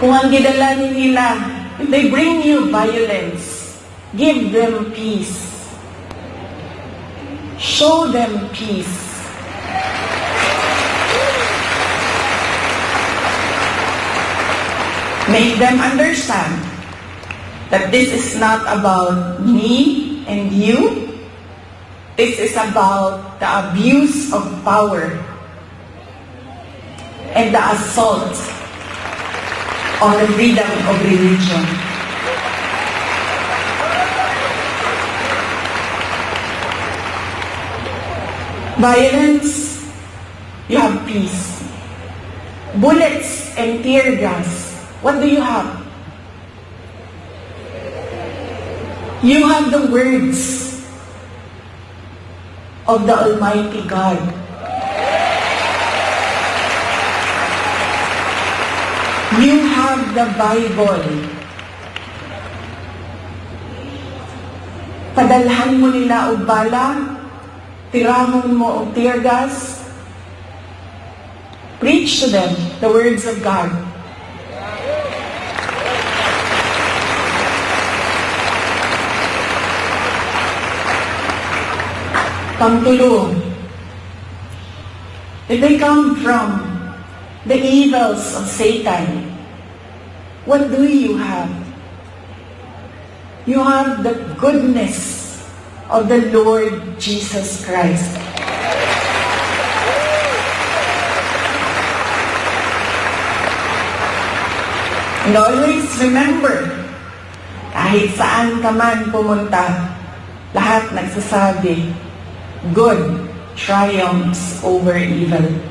Kung ang gidalanin nila, if they bring you violence, give them peace. Show them peace. Make them understand that this is not about me and you. This is about the abuse of power and the assault on the freedom of religion. Violence, you have peace. Bullets and tear gas, what do you have? You have the words of the Almighty God. You have the Bible. Padalhan mo nila og bala, tirahon mo og tear gas. Preach to them the words of God. Pangtulong. If they come from the evils of Satan, what do you have? You have the goodness of the Lord Jesus Christ. And always remember, kahit saan ka man pumunta, lahat nagsasabi, good triumphs over evil.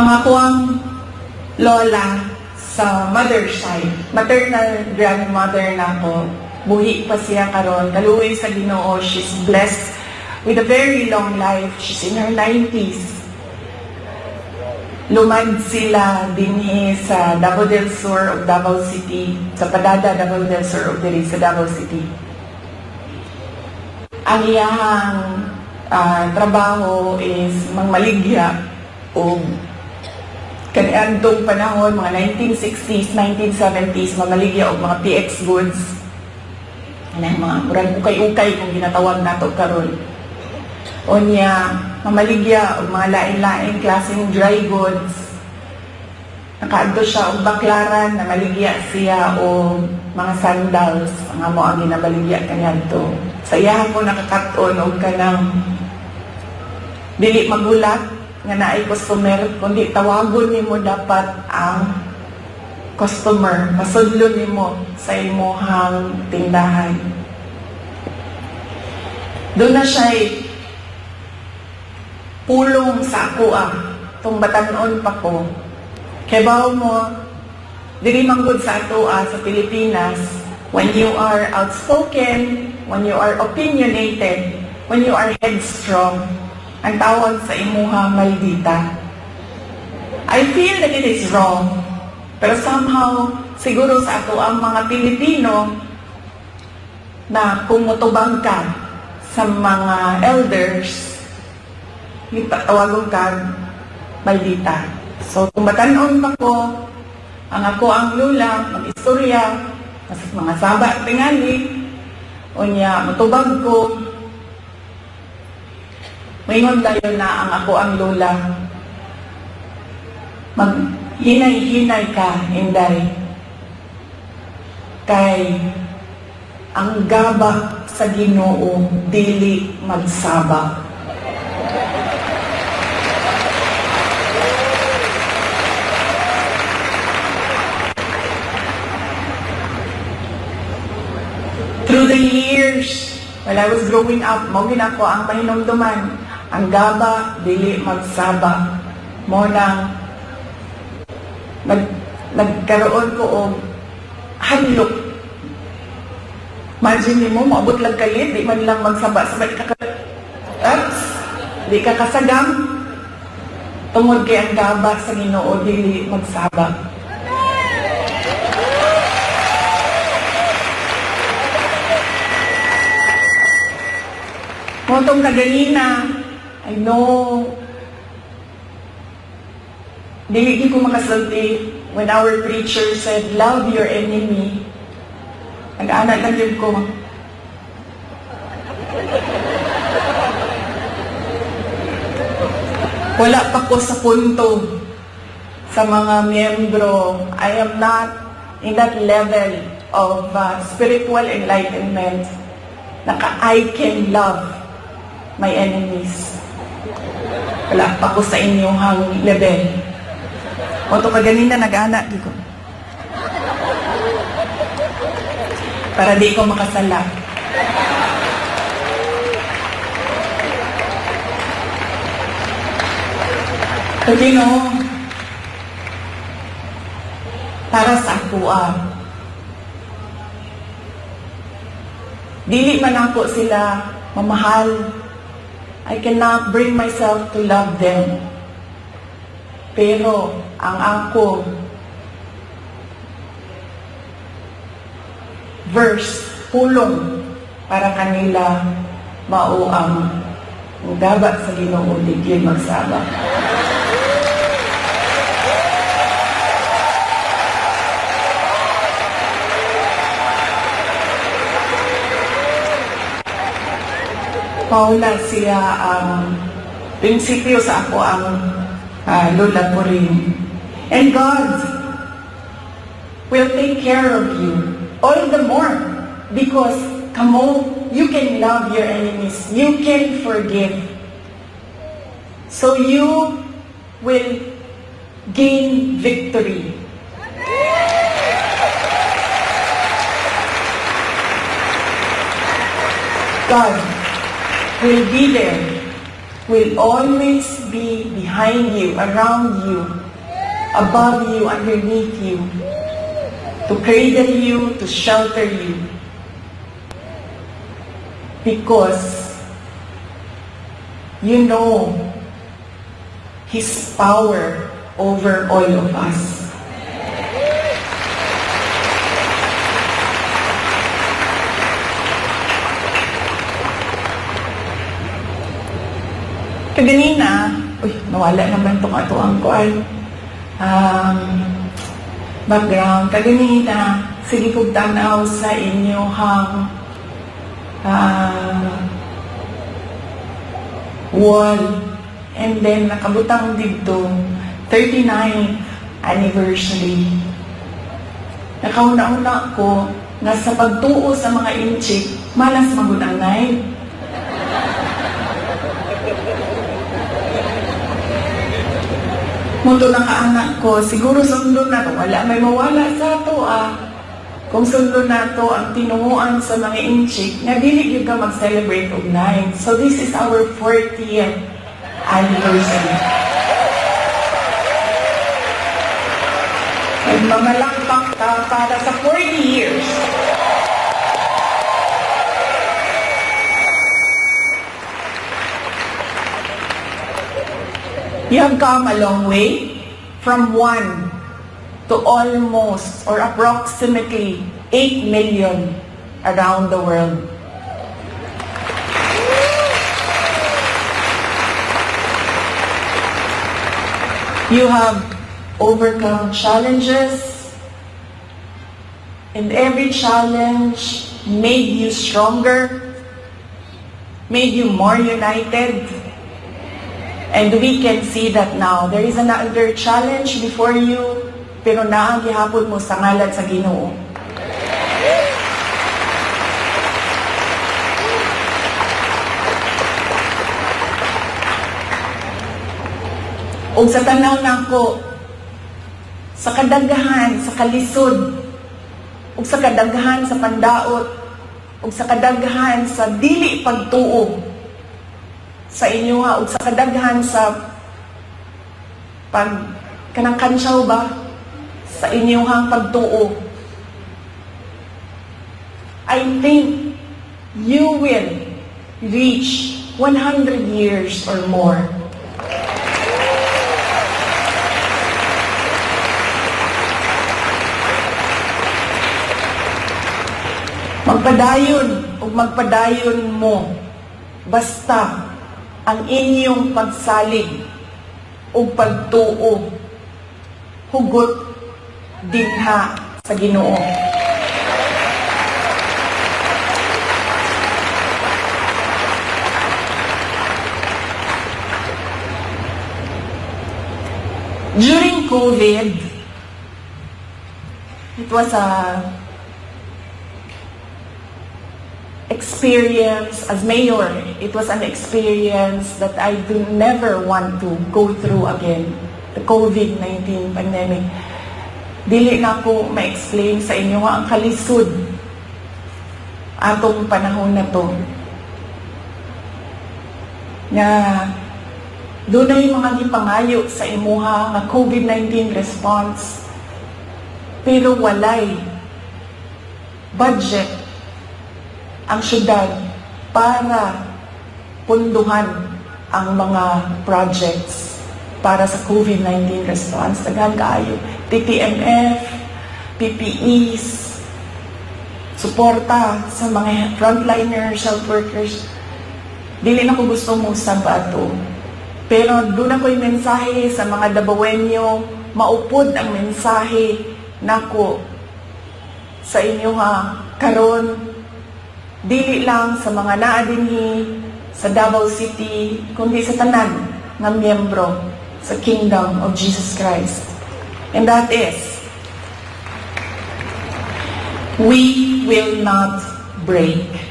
Ang ako ang lola sa mother side, maternal grandmother na ako, buhi pa siya karon, kaluoy sa Ginoo, she's blessed with a very long life. She's in her 90s. Lumad sila dinhi sa Davao del Sur of Davao City, sa Padada Davao del Sur of diri sa Davao City. Ang iyahang ah, trabaho is mangmaligya o kaniadtong panahon, mga 1960s, 1970s, mamaligya og mga PX goods. Anang mga murag ukay-ukay kung ginatawag nato karon. O niya, mamaligya og mga lain-lain klaseng dry goods. Nakaadto siya og baklaran, namaligya siya o mga sandals, nga mo ang ginabaligya kaniadto. Sa iyahan ko nakakaton og kanang dili magulat nga naay customer kundi tawagon nimo dapat ang customer. Masudlon nimo sa imuhang tindahan. Doon na siya pulong sa ako ah. Tung batanon pa ko. Kay bawo mo diri manggod sa ato ah, sa Pilipinas. When you are outspoken when you are opinionated when you are headstrong ang tawag sa imuha maldita. I feel that it is wrong. Pero somehow, siguro sa ato ang mga Pilipino na kumutubang ka sa mga elders, tawagon ka maldita. So, kung batanon pa ko, ang ako ang lula, mag-istorya, mga saba tingali, o niya, matubag ko, Mayroon tayo na ang ako ang lola. Maghinay-hinay ka, Inday. Kay ang gaba sa ginoo dili magsaba. Through the years, while I was growing up, mo ginako ang pahinumduman ang gaba dili magsaba mo nang nag nagkaroon ko og hadlok Imagine mo, maabot lang kalit, di man lang magsaba-sabay ka Ups, di ka kasagam. Tungod kay ang gaba sa ginoo, dili magsaba. Motong na ganina, I know, dili ko makasulti when our preacher said, love your enemy. Nag-anak lang yun ko. Wala pa ko sa punto sa mga miyembro. I am not in that level of uh, spiritual enlightenment na I can love my enemies. Wala pa ko sa inyong hang level. O to kaganina nag-anak di ko. Para di ko makasala. Kasi no, para sa ako ah, dili man ako sila mamahal. I cannot bring myself to love them. Pero ang ako verse, pulong para kanila mao ang dapat sa Ginoo di magsaba. Paula siya ang prinsipyo sa ako ang uh, lola ko rin. And God will take care of you all the more because kamo, you can love your enemies. You can forgive. So you will gain victory. God will be there, will always be behind you, around you, above you, underneath you, to cradle you, to shelter you. Because you know His power over all of us. Kaganina, uy, nawala naman itong ato ang kuan. Um, background. Kaganina, sige kong tanaw sa inyo hang ah, wall. And then, nakabutang dito, 39th anniversary. Nakauna-una ko na sa pagtuo sa mga inchik, malas magunang night. Mundo ng kaanak ko, siguro sundo na to. Wala may mawala sa to ah. Kung sundo na to ang tinunguan sa mga inchik, nga dili ka mag-celebrate og nine. So this is our 40th anniversary. Nagmamalakpak ka para sa 40 years. You have come a long way from one to almost or approximately 8 million around the world. You have overcome challenges, and every challenge made you stronger, made you more united, And we can see that now. There is another challenge before you, pero naang gihapon mo sa ngalan sa Ginoo. O sa tanaw nako, sa kadaghan, sa kalisod, ug sa kadaghan sa pandaot, ug sa kadaghan sa dili pagtuo, sa inyo ha, ug sa kadaghan sa pag kanang kansyaw ba sa inyong hang pagtuo. I think you will reach 100 years or more. Magpadayon o magpadayon mo basta ang inyong pagsalig o pagtuo hugot dinha sa Ginoo. During COVID, it was a experience as mayor. It was an experience that I do never want to go through again. The COVID-19 pandemic. Dili na ko ma-explain sa inyo ang kalisod atong panahon na to. Na yung mga gipangayo sa imuha nga COVID-19 response. Pero walay budget ang syudad para punduhan ang mga projects para sa COVID-19 response. Daghan kaayo. TTMF, PPEs, suporta sa mga frontliners, health workers. Dili na ko gusto mo sa bato. Pero doon ako'y mensahe sa mga Dabawenyo, maupod ang mensahe nako sa inyo ha, karon dili lang sa mga naa dinhi sa Davao City, kundi sa tanan nga miyembro sa Kingdom of Jesus Christ. And that is, we will not break.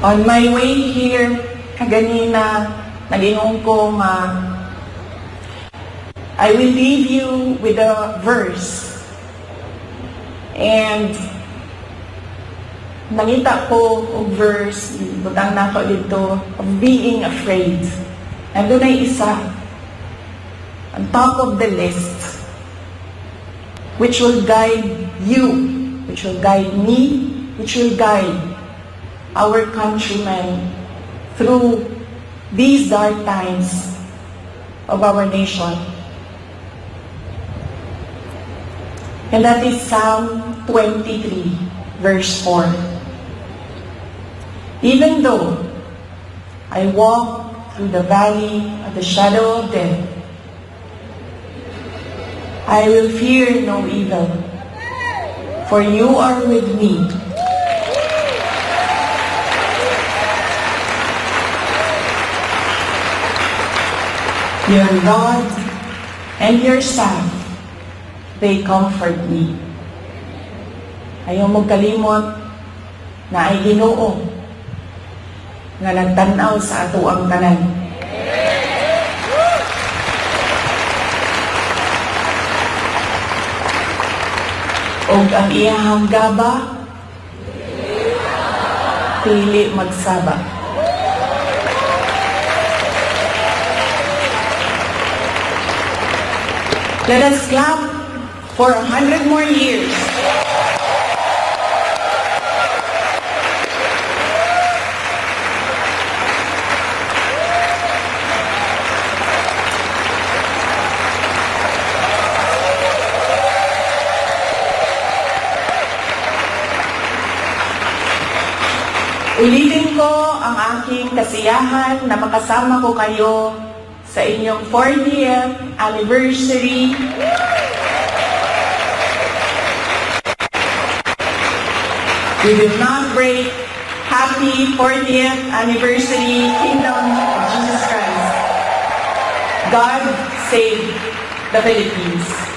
On my way here, kaganina, nag-ingong ko nga, I will leave you with a verse. And nangita ko og verse, butang na ko dito, of being afraid. Nandun ay isa, on top of the list, which will guide you, which will guide me, which will guide our countrymen through these dark times of our nation. And that is Psalm 23, verse 4. Even though I walk through the valley of the shadow of death, I will fear no evil, for you are with me. Your rod and your staff, they comfort me. Ayaw mo kalimot na ay ginoo nga nagtanaw sa ato ang tanan. Og ang iyahang gaba, pili magsaba. Let us clap for a hundred more years. Ulitin ko ang aking kasiyahan na makasama ko kayo sa inyong 40th anniversary We will not break. Happy 40th anniversary, Kingdom of Jesus Christ. God save the Philippines.